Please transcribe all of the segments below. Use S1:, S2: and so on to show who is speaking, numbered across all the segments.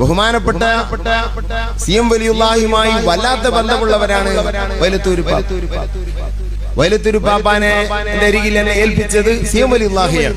S1: ബഹുമാനപ്പെട്ട C M വലിയുള്ളാഹിയുമായി വല്ലാത്ത ബന്ധമുള്ളവരാണ് വലുത്തൂര് വലുത്തൂര് പാപ്പാനെ എന്റെ അരികിൽ എന്നെ ഏൽപ്പിച്ചത് സി എം വലിയുള്ളാഹിയാണ്.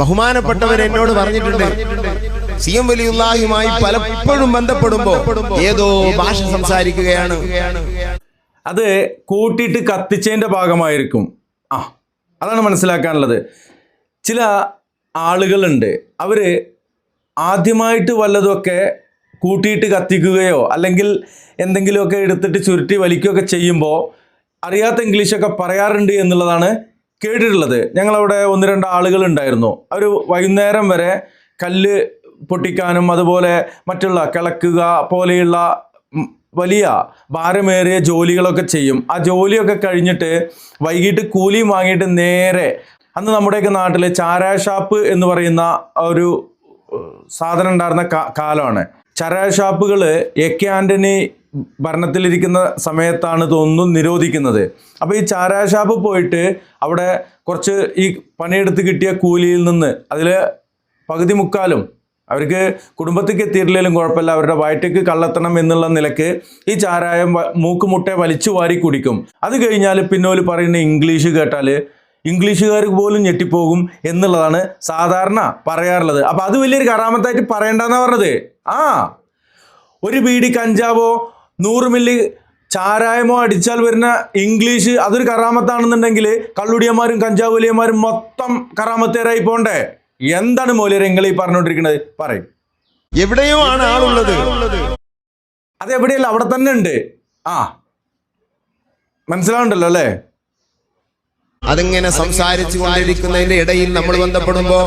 S1: ബഹുമാനപ്പെട്ടവർ എന്നോട് പറഞ്ഞിട്ടുണ്ട് സി എം വലിയുള്ളാഹിയുമായി പലപ്പോഴും ബന്ധപ്പെടുമ്പോ ഏതോ ഭാഷ സംസാരിക്കുകയാണ്.
S2: അത് കൂട്ടിയിട്ട് കത്തിച്ചതിന്റെ ഭാഗമായിരിക്കും. ആ അതാണ് മനസ്സിലാക്കാനുള്ളത്. ചില ആളുകളുണ്ട് അവർ ആദ്യമായിട്ട് വല്ലതുമൊക്കെ കൂട്ടിയിട്ട് കത്തിക്കുകയോ അല്ലെങ്കിൽ എന്തെങ്കിലുമൊക്കെ എടുത്തിട്ട് ചുരുട്ടി വലിക്കുകയൊക്കെ ചെയ്യുമ്പോൾ അറിയാത്ത ഇംഗ്ലീഷൊക്കെ പറയാറുണ്ട് എന്നുള്ളതാണ് കേട്ടിട്ടുള്ളത്. ഞങ്ങളവിടെ ഒന്ന് രണ്ട് ആളുകൾ ഉണ്ടായിരുന്നു അവർ വൈകുന്നേരം വരെ കല്ല് പൊട്ടിക്കാനും അതുപോലെ മറ്റുള്ള കിളക്കുക പോലെയുള്ള വലിയ ഭാരമേറിയ ജോലികളൊക്കെ ചെയ്യും. ആ ജോലിയൊക്കെ കഴിഞ്ഞിട്ട് വൈകിട്ട് കൂലിയും വാങ്ങിയിട്ട് നേരെ അന്ന് നമ്മുടെയൊക്കെ നാട്ടിൽ ചാരാഷാപ്പ് എന്ന് പറയുന്ന ഒരു സാധനം ഉണ്ടായിരുന്ന കാലമാണ്. ചരായ ഷാപ്പുകൾ എ കെ ആന്റണി ഭരണത്തിലിരിക്കുന്ന സമയത്താണ് തോന്നുന്നു നിരോധിക്കുന്നത്. അപ്പോൾ ഈ ചാരായ ഷാപ്പ് പോയിട്ട് അവിടെ കുറച്ച് ഈ പണിയെടുത്ത് കിട്ടിയ കൂലിയിൽ നിന്ന് അതിൽ പകുതി മുക്കാലും അവർക്ക് കുടുംബത്തേക്ക് എത്തിയിട്ടില്ലെങ്കിലും കുഴപ്പമില്ല അവരുടെ വയറ്റേക്ക് കള്ളത്തണം എന്നുള്ള നിലയ്ക്ക് ഈ ചാരായം മൂക്കുമുട്ടയെ മൂക്ക് മുട്ടെ വലിച്ചു വാരി കുടിക്കും. അത് കഴിഞ്ഞാൽ പിന്നോൽ പറയുന്ന ഇംഗ്ലീഷ് കേട്ടാൽ ഇംഗ്ലീഷുകാർക്ക് പോലും ഞെട്ടിപ്പോകും എന്നുള്ളതാണ് സാധാരണ പറയാറുള്ളത്. അപ്പം അത് വലിയൊരു കറാമത്തായിട്ട് പറയണ്ടെന്നാ പറഞ്ഞത്. ആ ഒരു ബീഡി കഞ്ചാവോ നൂറ് മില്ലി ചാരായമോ അടിച്ചാൽ വരുന്ന ഇംഗ്ലീഷ് അതൊരു കറാമത്താണെന്നുണ്ടെങ്കിൽ കള്ളുടിയന്മാരും കഞ്ചാവ് വലിയന്മാരും മൊത്തം കറാമത്തേരായി പോണ്ടേ? എന്താണ് മൂല്യരെ നിങ്ങൾ ഈ പറഞ്ഞുകൊണ്ടിരിക്കുന്നത് പറയും.
S1: എവിടെയോ ആണ് ആളുള്ളത്.
S2: അത് എവിടെയല്ല അവിടെ തന്നെ ഉണ്ട്. ആ മനസ്സിലാവുണ്ടല്ലോ അല്ലേ?
S1: അതിങ്ങനെ സംസാരിച്ചു കൊണ്ടിരിക്കുന്നതിന്റെ ഇടയിൽ നമ്മൾ ബന്ധപ്പെടുമ്പോ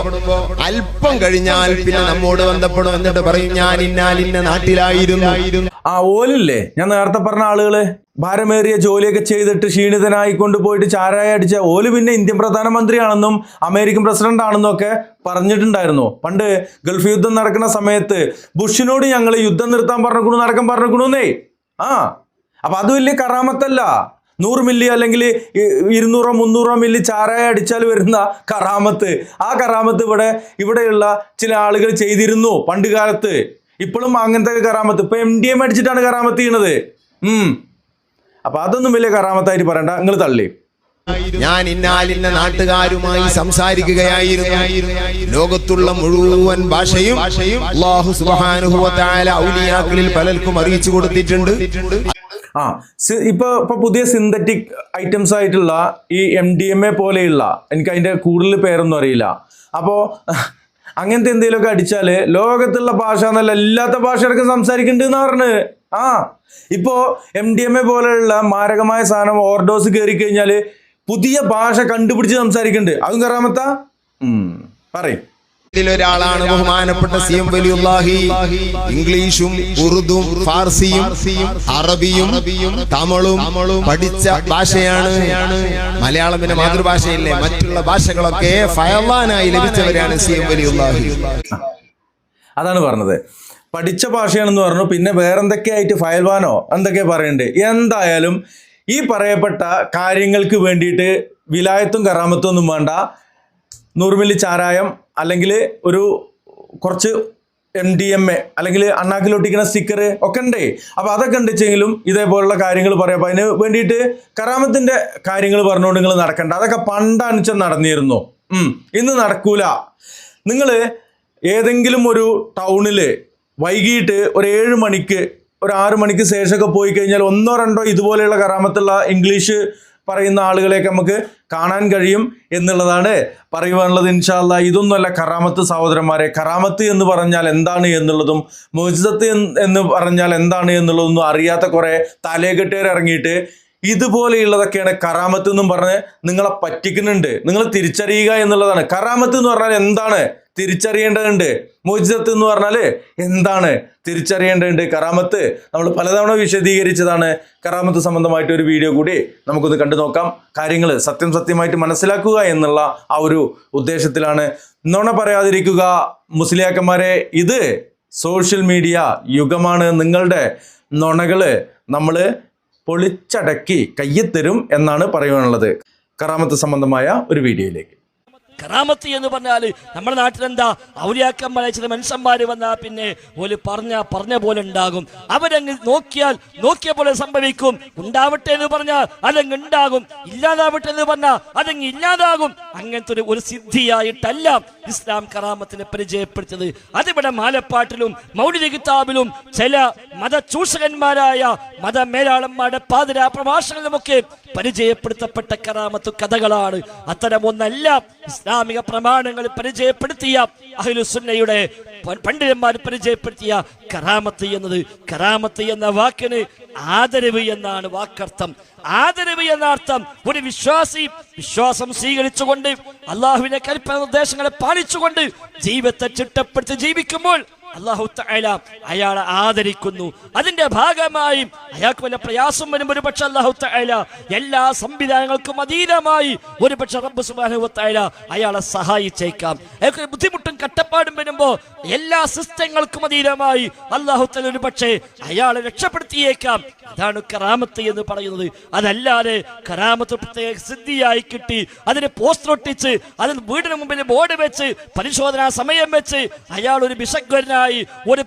S1: അല്പം കഴിഞ്ഞാൽ പിന്നെ നമ്മോട് ബന്ധപ്പെടും എന്നിട്ട് പറയും ഞാൻ ഇന്നാലിന്ന നാട്ടിലായിരുന്നു.
S2: ആ ഓലില്ലേ? ഞാൻ നേരത്തെ പറഞ്ഞ ആളുകൾ ഭാരമേറിയ ജോലിയൊക്കെ ചെയ്തിട്ട് ക്ഷീണിതനായി കൊണ്ടുപോയിട്ട് ചാരായ അടിച്ച ഓൽ പിന്നെ ഇന്ത്യൻ പ്രധാനമന്ത്രിയാണെന്നും അമേരിക്കൻ പ്രസിഡന്റ് ആണെന്നും ഒക്കെ പറഞ്ഞിട്ടുണ്ടായിരുന്നു. പണ്ട് ഗൾഫ് യുദ്ധം നടക്കുന്ന സമയത്ത് ബുഷിനോട് ഞങ്ങൾ യുദ്ധം നിർത്താൻ പറഞ്ഞിക്കണു നടക്കാൻ പറഞ്ഞിക്കണുന്നേ ആ അപ്പൊ അത് വലിയ കറാമത്തല്ല. നൂറ് മില്ലി അല്ലെങ്കിൽ ഇരുന്നൂറോ മുന്നൂറോ മില്ലി ചാരായ അടിച്ചാൽ വരുന്ന കറാമത്ത്. ആ കറാമത്ത് ഇവിടെ ഇവിടെയുള്ള ചില ആളുകൾ ചെയ്തിരുന്നു പണ്ട് കാലത്ത്. ഇപ്പോഴും അങ്ങനത്തെ കറാമത്ത്. ഇപ്പൊ എം ഡി എം അടിച്ചിട്ടാണ് കറാമത്ത് ചെയ്യണത് അപ്പൊ അതൊന്നും വലിയ കറാമത്തായിട്ട് പറയണ്ട. നിങ്ങൾ തള്ളി.
S1: ഞാൻ ഇന്നാലിന്ന നാട്ടുകാരുമായി സംസാരിക്കുകയായിരുന്നു. ലോകത്തുള്ള മുഴുവൻ ഭാഷയും ഔലിയാക്കളിൽ പലർക്കും അറിയിച്ചു കൊടുത്തിട്ടുണ്ട്.
S2: ആ സി- ഇപ്പൊ ഇപ്പൊ പുതിയ സിന്തറ്റിക് ഐറ്റംസ് ആയിട്ടുള്ള ഈ എം ഡി എം എ പോലെയുള്ള എനിക്ക് അതിന്റെ കൂടുതൽ പേരൊന്നും അറിയില്ല. അപ്പോ അങ്ങനത്തെ എന്തെങ്കിലുമൊക്കെ അടിച്ചാൽ ലോകത്തുള്ള ഭാഷ എന്നല്ല എല്ലാത്ത ഭാഷയൊക്കെ സംസാരിക്കുന്നുണ്ട് പറഞ്ഞ്. ആ ഇപ്പോ എം ഡി എം എ പോലെയുള്ള മാരകമായ സാധനം ഓവർഡോസ് കയറി കഴിഞ്ഞാൽ പുതിയ ഭാഷ കണ്ടുപിടിച്ച് സംസാരിക്കുന്നുണ്ട് അതും കറാമത്താ? പറയും.
S1: ഇതിലൊരാളാണ് ബഹുമാനപ്പെട്ട സി എം വലിയുല്ലാഹി ഇംഗ്ലീഷും ഉറുദും ഫാർസിയും അറബിയും തമിഴും പഠിച്ച ഭാഷയാണ്. മലയാളം പിന്നെ മാതൃഭാഷയില്ലേ? മറ്റുള്ള ഭാഷകളൊക്കെ ഫയവാനായി ലഭിച്ചവരാണ് സി എം വലിയുല്ലാഹി
S2: അതാണ് പറഞ്ഞത്. പഠിച്ച ഭാഷയാണെന്ന് പറഞ്ഞു പിന്നെ വേറെന്തൊക്കെയായിട്ട് ഫയൽവാനോ എന്തൊക്കെ പറയണ്ടേ? എന്തായാലും ഈ പറയപ്പെട്ട കാര്യങ്ങൾക്ക് വേണ്ടിയിട്ട് വിലായത്തും കറാമത്തും ഒന്നും വേണ്ട. നൂറുമില്ലി ചാരായം അല്ലെങ്കിൽ ഒരു കുറച്ച് എം ഡി എം എ അല്ലെങ്കിൽ അണ്ണാക്കിലൊട്ടിക്കുന്ന സ്റ്റിക്കർ ഒക്കെ ഉണ്ടേ. അപ്പോൾ അതൊക്കെ ഉണ്ടെച്ചെങ്കിലും ഇതേപോലുള്ള കാര്യങ്ങൾ പറയാം. അപ്പോൾ അതിന് വേണ്ടിയിട്ട് കറാമത്തിന്റെ കാര്യങ്ങൾ പറഞ്ഞുകൊണ്ട് നിങ്ങൾ നടക്കണ്ട. അതൊക്കെ പണ്ടാണിച്ച നടന്നിരുന്നു. ഇന്ന് നടക്കൂല. നിങ്ങൾ ഏതെങ്കിലും ഒരു ടൗണിൽ വൈകിട്ട് ഒരു ഏഴ് മണിക്ക് ഒരു ആറ് മണിക്ക് ശേഷമൊക്കെ പോയി കഴിഞ്ഞാൽ ഒന്നോ രണ്ടോ ഇതുപോലെയുള്ള കരാമത്തുള്ള ഇംഗ്ലീഷ് പറയുന്ന ആളുകളെയൊക്കെ നമുക്ക് കാണാൻ കഴിയും എന്നുള്ളതാണ് പറയുവാനുള്ളത്. ഇൻഷാല്ല ഇതൊന്നുമല്ല കറാമത്ത് സഹോദരന്മാരെ. കറാമത്ത് എന്ന് പറഞ്ഞാൽ എന്താണ് എന്നുള്ളതും മോചിതത്ത് എന്ന് പറഞ്ഞാൽ എന്താണ് എന്നുള്ളതൊന്നും അറിയാത്ത കുറേ തലേകെട്ടുകാർ ഇറങ്ങിയിട്ട് ഇതുപോലെയുള്ളതൊക്കെയാണ് കറാമത്ത് എന്നും പറഞ്ഞ് നിങ്ങളെ പറ്റിക്കുന്നുണ്ട്. നിങ്ങൾ തിരിച്ചറിയുക എന്നുള്ളതാണ്. കറാമത്ത് എന്ന് പറഞ്ഞാൽ എന്താണ്? തിരിച്ചറിയേണ്ടതുണ്ട്. മോചിതത്ത് എന്ന് പറഞ്ഞാൽ എന്താണ് തിരിച്ചറിയേണ്ടതുണ്ട്? കറാമത്ത്. നമ്മൾ പലതവണ വിശദീകരിച്ചതാണ്. കറാമത്ത് സംബന്ധമായിട്ട് ഒരു വീഡിയോ കൂടി നമുക്കൊന്ന് കണ്ടു നോക്കാം. കാര്യങ്ങൾ സത്യം സത്യമായിട്ട് മനസ്സിലാക്കുക എന്നുള്ള ആ ഒരു ഉദ്ദേശത്തിലാണ്. നുണ പറയാതിരിക്കുക. മുസ്ലിയാക്കന്മാരെ ഇത് സോഷ്യൽ മീഡിയ യുഗമാണ്. നിങ്ങളുടെ നുണകൾ നമ്മൾ പൊളിച്ചടക്കി കയ്യെത്തരും എന്നാണ് പറയുവാനുള്ളത്. കറാമത്ത് സംബന്ധമായ ഒരു വീഡിയോയിലേക്ക്.
S3: കറാമത്ത് എന്ന് പറഞ്ഞാൽ നമ്മുടെ നാട്ടിലെന്താ? ഔലിയാക്കന്മാരെ ചില മനുഷ്യന്മാർ വന്നാൽ പിന്നെ ഒരു പറഞ്ഞ പറഞ്ഞ പോലെ ഉണ്ടാകും. അവരങ്ങ് നോക്കിയാൽ നോക്കിയ പോലെ സംഭവിക്കും. ഉണ്ടാവട്ടെ എന്ന് പറഞ്ഞാൽ അതങ്ങ് ഉണ്ടാകും. ഇല്ലാതാവട്ടെ എന്ന് പറഞ്ഞാൽ അതങ്ങ് ഇല്ലാതാകും. അങ്ങനത്തെ ഒരു ഒരു സിദ്ധിയായിട്ടല്ല ഇസ്ലാം കറാമത്തിനെ പരിചയപ്പെടുത്തിയത്. അതിവിടെ മാലപ്പാട്ടിലും മൗലിക കിതാബിലും ചില മതചൂഷകന്മാരായ മതമേലാളന്മാരുടെ പാതിരാ പ്രഭാഷണങ്ങളുമൊക്കെ പരിചയപ്പെടുത്തപ്പെട്ട കറാമത്തു കഥകളാണ്. അത്തരം ഒന്നല്ല ഇസ്ലാമിക പ്രമാണങ്ങൾ പരിചയപ്പെടുത്തിയ അഹ്ലുസുന്നയുടെ പണ്ഡിതന്മാർ പരിചയപ്പെടുത്തിയ കറാമത്ത് എന്നത്. കറാമത്ത് എന്ന വാക്കിന് ആദരവ് എന്നാണ് വാക്കർത്ഥം. ആദരവ് എന്ന അർത്ഥം ഒരു വിശ്വാസി വിശ്വാസം സ്വീകരിച്ചുകൊണ്ട് അള്ളാഹുവിനെ കൽപ്പന നിർദ്ദേശങ്ങളെ പാലിച്ചുകൊണ്ട് ജീവിതത്തെ ചിട്ടപ്പെടുത്തി ജീവിക്കുമ്പോൾ അള്ളാഹു അയാളെ ആദരിക്കുന്നു. അതിന്റെ ഭാഗമായി അയാൾക്ക് വല്ല പ്രയാസം വരും ഒരു പക്ഷെ അള്ളാഹു എല്ലാ സംവിധാനങ്ങൾക്കും അതീതമായി ഒരു പക്ഷെ റബ്ബ് സുബ്ഹാനഹു തആല അയാളെ സഹായിച്ചേക്കാം. അയാൾക്ക് ബുദ്ധിമുട്ടും കട്ടപ്പാടും വരുമ്പോൾ എല്ലാ സിസ്റ്റങ്ങൾക്കും അതീതമായി അള്ളാഹു ഒരു പക്ഷേ അയാളെ രക്ഷപ്പെടുത്തിയേക്കാം. അതാണ് കറാമത്ത് എന്ന് പറയുന്നത്. അതല്ലാതെ കറാമത്ത് പ്രത്യേക സിദ്ധിയായി കിട്ടി. അതിന് പോസ്റ്റർ ഒട്ടിച്ച് അതിന് വീടിന് മുമ്പിൽ ബോർഡ് വെച്ച് പരിശോധനാ സമയം വെച്ച് അയാൾ ഒരു ബിഷഗ്വരനായി ഒരു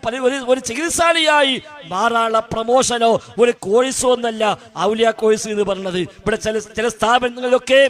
S3: ഒരു ചികിത്സാലയായി മാറാനുള്ള പ്രമോഷനോ ഒരു കോഴ്സോ ഒന്നല്ല ഔലിയ കോഴ്സ് എന്ന് പറഞ്ഞത്. ഇവിടെ ചില ചില സ്ഥാപനങ്ങളിലൊക്കെ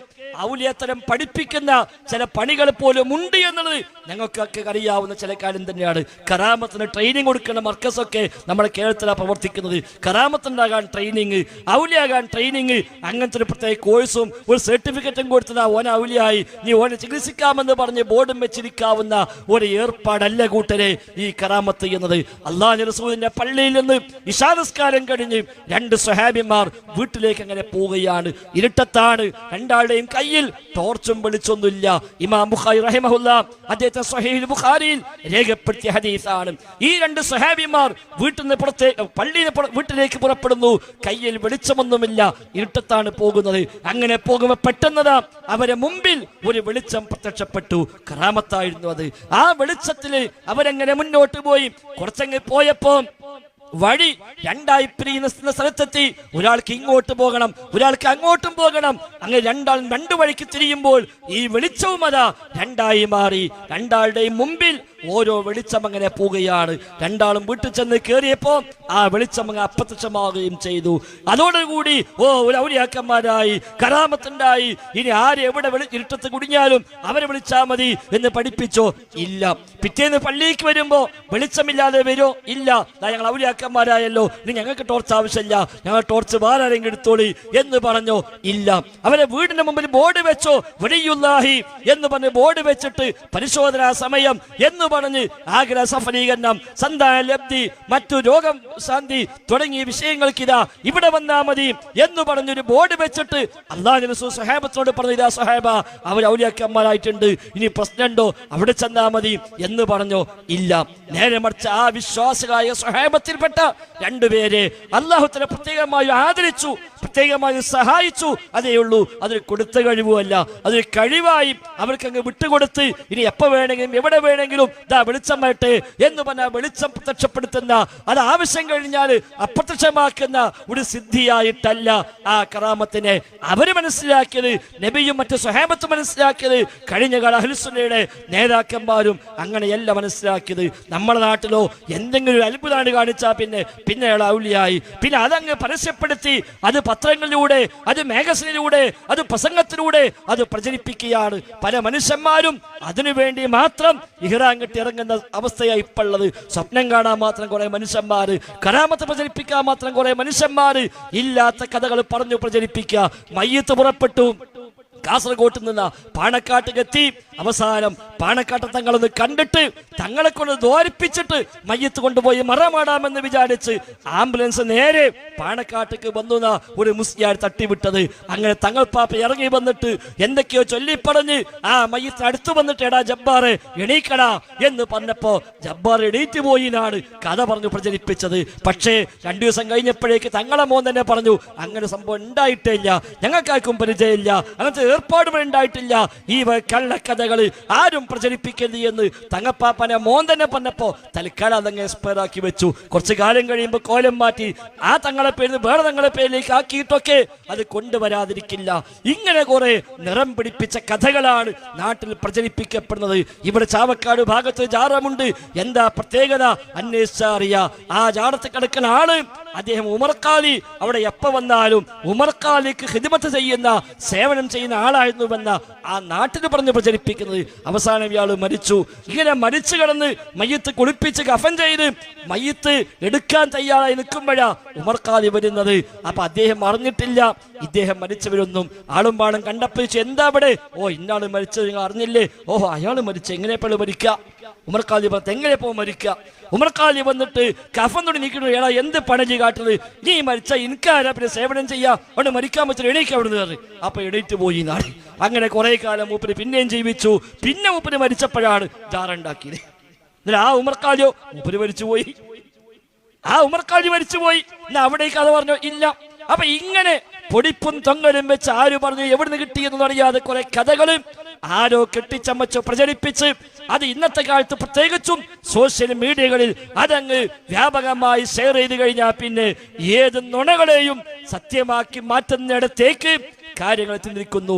S3: ഔലിയത്തരം പഠിപ്പിക്കുന്ന ചില പണികൾ പോലും ഉണ്ട് എന്നുള്ളത് ഞങ്ങൾക്കൊക്കെ അറിയാവുന്ന ചില കാര്യം തന്നെയാണ്. കറാമത്തിന് ട്രെയിനിങ് കൊടുക്കുന്ന മർക്കസൊക്കെ നമ്മുടെ കേരളത്തിലാണ് പ്രവർത്തിക്കുന്നത്. കറാമത്തുണ്ടാകാൻ ട്രെയിനിങ് ഔലിയാകാൻ ട്രെയിനിങ് അങ്ങനത്തെ ഒരു പ്രത്യേക കോഴ്സും ഒരു സർട്ടിഫിക്കറ്റും കൊടുത്തതാ ഓന ഔലിയായി. നീ ഓനെ ചികിത്സിക്കാമെന്ന് പറഞ്ഞ് ബോർഡും വെച്ചിരിക്കാവുന്ന ഒരു ഏർപ്പാടല്ല കൂട്ടരെ ഈ കരാമത്ത് എന്നത്. അള്ളാഹ് റസൂലിന്റെ പള്ളിയിൽ നിന്ന് ഇഷാദസ്കാരം കഴിഞ്ഞ് രണ്ട് സ്വഹാബിമാർ വീട്ടിലേക്ക് അങ്ങനെ പോവുകയാണ്. ഇരുട്ടത്താണ്. രണ്ടാളുടെയും കയ്യിൽ ടോർച്ചും വെളിച്ചൊന്നുമില്ല. ഇമാം ബുഖാരി റഹിമഹുല്ല അദ്ദേഹത്തെ സ്വഹീൽ ബുഖാരിയിൽ രേഖപ്പെടുത്തിയ ഹദീസാണ്. ഈ രണ്ട് സഹാബിമാർ വീട്ടിൽ നിന്ന് പുറത്തേക്ക് പള്ളിയിൽ വീട്ടിലേക്ക് പുറപ്പെടുന്നു. കയ്യിൽ വെളിച്ചമൊന്നുമില്ല. ഇരുട്ടത്താണ് പോകുന്നത്. അങ്ങനെ പോകുമ്പോൾ പെട്ടെന്നതാ അവരെ മുമ്പിൽ ഒരു വെളിച്ചം പ്രത്യക്ഷപ്പെട്ടു. കറാമത്തായിരുന്നു അത്. ആ വെളിച്ചത്തിൽ അവരെങ്ങനെ മുന്നോട്ട് പോയി. കുറച്ചങ്ങ് പോയപ്പോ വഴി രണ്ടായി പിരിയുന്ന സ്ഥലത്തെത്തി. ഒരാൾക്ക് ഇങ്ങോട്ട് പോകണം ഒരാൾക്ക് അങ്ങോട്ടും പോകണം. അങ്ങനെ രണ്ടാളും രണ്ടു വഴിക്ക് തിരിയുമ്പോൾ ഈ വെളിച്ചവും അതാ രണ്ടായി മാറി. രണ്ടാളുടെയും മുമ്പിൽ ഓരോ വെളിച്ചം അങ്ങനെ പോവുകയാണ്. രണ്ടാളും വീട്ടിൽ ചെന്ന് കയറിയപ്പോ ആ വെളിച്ചം അങ്ങ് അപ്രത്യക്ഷമാവുകയും ചെയ്തു. അതോടുകൂടി ഓ ഔലിയാക്കന്മാരായി കറാമത്തുണ്ടായി ഇനി ആര് എവിടെ ഇരുട്ടത്ത് കുടുങ്ങിയാലും അവരെ വിളിച്ചാൽ മതി എന്ന് പഠിപ്പിച്ചോ? ഇല്ല. പിറ്റേന്ന് പള്ളിക്ക് വരുമ്പോ വെളിച്ചമില്ലാതെ വരുമോ ഇല്ല. ഞങ്ങൾ ഞങ്ങൾ ഔലിയാക്കന്മാരായല്ലോ ഇനി ഞങ്ങൾക്ക് ടോർച്ച് ആവശ്യമില്ല. ഞങ്ങൾ ടോർച്ച് വേറെ ആരെങ്കിലും എടുത്തോളി എന്ന് പറഞ്ഞു. ഇല്ല. അവരെ വീടിന് മുമ്പിൽ ബോർഡ് വെച്ചോ. വെടിയുല്ലാഹി എന്ന് പറഞ്ഞ് ബോർഡ് വെച്ചിട്ട് പരിശോധനാ സമയം എന്ന് പറഞ്ഞ് ആഗ്രഹ സഫലീകരണം സന്താന ലബ്ധി മറ്റു രോഗം ശാന്തി തുടങ്ങിയ വിഷയങ്ങൾക്ക് ഇതാ ഇവിടെ വന്നാ മതി എന്ന് പറഞ്ഞൊരു ബോർഡ് വെച്ചിട്ട് അള്ളാഹു റസൂൽ പറഞ്ഞു ഇതാ സഹാബ അവർ ഔലിയാക്കന്മാരായിട്ടുണ്ട്. ഇനി പ്രശ്നമുണ്ടോ? അവിടെ ചെന്നാ മതി. എന്ന് പറഞ്ഞോ. ഇല്ല. നേരെ മറിച്ച് ആ വിശ്വാസികളായ സഹാബത്തിൽപ്പെട്ട രണ്ടുപേരെ അള്ളാഹുത്തിനെ പ്രത്യേകമായി ആദരിച്ചു പ്രത്യേകമായി സഹായിച്ചു. അതേ ഉള്ളൂ അതൊരു കൊടുത്ത കഴിവുമല്ല. അതൊരു കഴിവായി അവർക്ക് അങ്ങ് വിട്ടുകൊടുത്ത് ഇനി എപ്പോൾ വേണമെങ്കിലും എവിടെ വേണമെങ്കിലും ഇതാ വെളിച്ചം വരട്ടെ എന്ന് പറഞ്ഞാൽ വെളിച്ചം പ്രത്യക്ഷപ്പെടുത്തുന്ന അത് ആവശ്യം കഴിഞ്ഞാൽ അപ്രത്യക്ഷമാക്കുന്ന ഒരു സിദ്ധിയായിട്ടല്ല ആ കറാമത്തിനെ അവർ മനസ്സിലാക്കിയത് നബിയും മറ്റു സ്വഹാബത്തും മനസ്സിലാക്കിയത് കഴിഞ്ഞ കാല അഹ്ലുസുന്നയുടെ നേതാക്കന്മാരും അങ്ങനെയല്ല മനസ്സിലാക്കിയത്. നമ്മുടെ നാട്ടിലോ എന്തെങ്കിലും ഒരു അത്ഭുതമാണ് കാണിച്ചാൽ പിന്നെ പിന്നെ അയാൾ ഔലിയായി. പിന്നെ അതങ്ങ് പരസ്യപ്പെടുത്തി അത് പത്രങ്ങളിലൂടെ അത് മാഗസിനിലൂടെ അത് പ്രസംഗത്തിലൂടെ അത് പ്രചരിപ്പിക്കുകയാണ്. പല മനുഷ്യന്മാരും അതിനുവേണ്ടി മാത്രം ഇഹ്റാൻ കെട്ടി ഇറങ്ങുന്ന അവസ്ഥയായി ഇപ്പോൾ ഉള്ളത്. സ്വപ്നം കാണാൻ മാത്രം കുറെ മനുഷ്യന്മാര് കരാമത്ത് പ്രചരിപ്പിക്കാൻ മാത്രം കുറെ മനുഷ്യന്മാര് ഇല്ലാത്ത കഥകൾ പറഞ്ഞു പ്രചരിപ്പിക്കുക. മയ്യത്ത് പുറപ്പെട്ടു. കാസർഗോട്ട് നിന്ന് പാണക്കാട്ട് എത്തി. അവസാനം പാണക്കാട്ട് തങ്ങളൊന്ന് കണ്ടിട്ട് തങ്ങളെ കൊണ്ട് ദ്വാരിപ്പിച്ചിട്ട് മയ്യത്ത് കൊണ്ടുപോയി മറമാടാമെന്ന് വിചാരിച്ച് ആംബുലൻസ് നേരെ പാണക്കാട്ടേക്ക് വന്നു ഒരു മുസ്ലിയാർ തട്ടിവിട്ടത്. അങ്ങനെ തങ്ങൾ പാപ്പ ഇറങ്ങി വന്നിട്ട് എന്തൊക്കെയോ ചൊല്ലിപ്പറഞ്ഞ് ആ മയ്യത്തിന് അടുത്ത് വന്നിട്ട് എടാ ജബ്ബാർ എണീക്കടാ എന്ന് പറഞ്ഞപ്പോ ജബ്ബാർ എണീറ്റ് പോയിനാണ് കഥ പറഞ്ഞു പ്രചരിപ്പിച്ചത്. പക്ഷേ രണ്ടു ദിവസം കഴിഞ്ഞപ്പോഴേക്ക് തങ്ങളെ മോൻ തന്നെ പറഞ്ഞു അങ്ങനെ സംഭവം ഉണ്ടായിട്ടേ ഇല്ല. ഞങ്ങൾക്കാർക്കും പരിചയമില്ല. അങ്ങനത്തെ ഏർപ്പാടും ഉണ്ടായിട്ടില്ല. ഈ കള്ളക്കഥകൾ ആരും പ്രചരിപ്പിക്കരുത് എന്ന് തങ്ങപ്പാപ്പനെ മോൻ തന്നെ പറഞ്ഞപ്പോ തൽക്കാലം അതങ്ങ് എക്സ്പയറാക്കി വെച്ചു. കുറച്ച് കാലം കഴിയുമ്പോൾ കോലം മാറ്റി ആ തങ്ങളെ പേര് വേറെ തങ്ങളെ പേരിലേക്ക് ആക്കിയിട്ടൊക്കെ അത് കൊണ്ടുവരാതിരിക്കില്ല. ഇങ്ങനെ കുറെ നിറം പിടിപ്പിച്ച കഥകളാണ് നാട്ടിൽ പ്രചരിപ്പിക്കപ്പെടുന്നത്. ഇവിടെ ചാവക്കാട് ഭാഗത്ത് ജാറമുണ്ട്. എന്താ പ്രത്യേകത? അന്വേഷിച്ചറിയ ആ ജാറത്ത് കിടക്കുന്ന ആൾ അദ്ദേഹം ഉമർക്കാലി അവിടെ എപ്പോ വന്നാലും ഉമർക്കാലിക്ക് ഹിദ്മത്ത് ചെയ്യുന്ന സേവനം ചെയ്യുന്ന ആളായിരുന്നുവെന്ന ആ നാട്ടിന് പറഞ്ഞ് പ്രചരിപ്പിക്കുന്നത് അവസാനം ഇയാൾ മരിച്ചു. ഇങ്ങനെ മരിച്ചു കിടന്ന് മയ്യത്ത് കുളിപ്പിച്ച് കഫൻ ചെയ്ത് മയ്യത്ത് എടുക്കാൻ തയ്യാറായി നിൽക്കുമ്പോഴാ ഉമർക്കാതി വരുന്നത്. അപ്പൊ അദ്ദേഹം അറിഞ്ഞിട്ടില്ല. ഇദ്ദേഹം മരിച്ചവരൊന്നും ആളും പാടും കണ്ടപ്പോ എന്താ അവിടെ? ഓ ഇന്നാൾ മരിച്ചത് നിങ്ങൾ അറിഞ്ഞില്ലേ? ഓഹോ അയാൾ മരിച്ചു എങ്ങനെ ഇപ്പോൾ ഉമർക്കാലി പറഞ്ഞത് എങ്ങനെ പോ മരിക്കുക. ഉമർക്കാലി വന്നിട്ട് കഫൻ തുടങ്ങി നിൽക്കുന്നു ഏടാ എന്ത് പണജി കാട്ടുന്നത് നീ മരിച്ച ഇൻകാരാ പിന്നെ സേവനം ചെയ്യാ. അവിടെ മരിക്കാൻ പറ്റില്ല എണീക്ക് അവിടെ നിന്ന് അപ്പൊ എണീറ്റ് പോയി നാട്. അങ്ങനെ കുറെ കാലം മൂപ്പര് പിന്നെയും ജീവിച്ചു. പിന്നെ മൂപ്പര് മരിച്ചപ്പോഴാണ് ജാറുണ്ടാക്കിയത് എന്നാൽ ആ ഉമർക്കാലിയോ മൂപ്പര് മരിച്ചു പോയി. ആ ഉമർക്കാലി മരിച്ചുപോയി എന്നാ അവിടേക്ക് അത് പറഞ്ഞു ഇല്ല. അപ്പൊ ഇങ്ങനെ പൊടിപ്പും തൊങ്ങലും വെച്ച് ആര് പറഞ്ഞു എവിടുന്ന് കിട്ടിയെന്ന് അറിയാതെ കുറെ കഥകളും ആരോ കെട്ടിച്ചമച്ച് പ്രചരിപ്പിച്ച് അത് ഇന്നത്തെ കാലത്ത് പ്രത്യേകിച്ചും സോഷ്യൽ മീഡിയകളിൽ അതങ്ങ് വ്യാപകമായി ഷെയർ ചെയ്ത് കഴിഞ്ഞാൽ പിന്നെ ഏത് നുണകളെയും സത്യമാക്കി മാറ്റുന്നിടത്തേക്ക് കാര്യങ്ങൾ എത്തി നിൽക്കുന്നു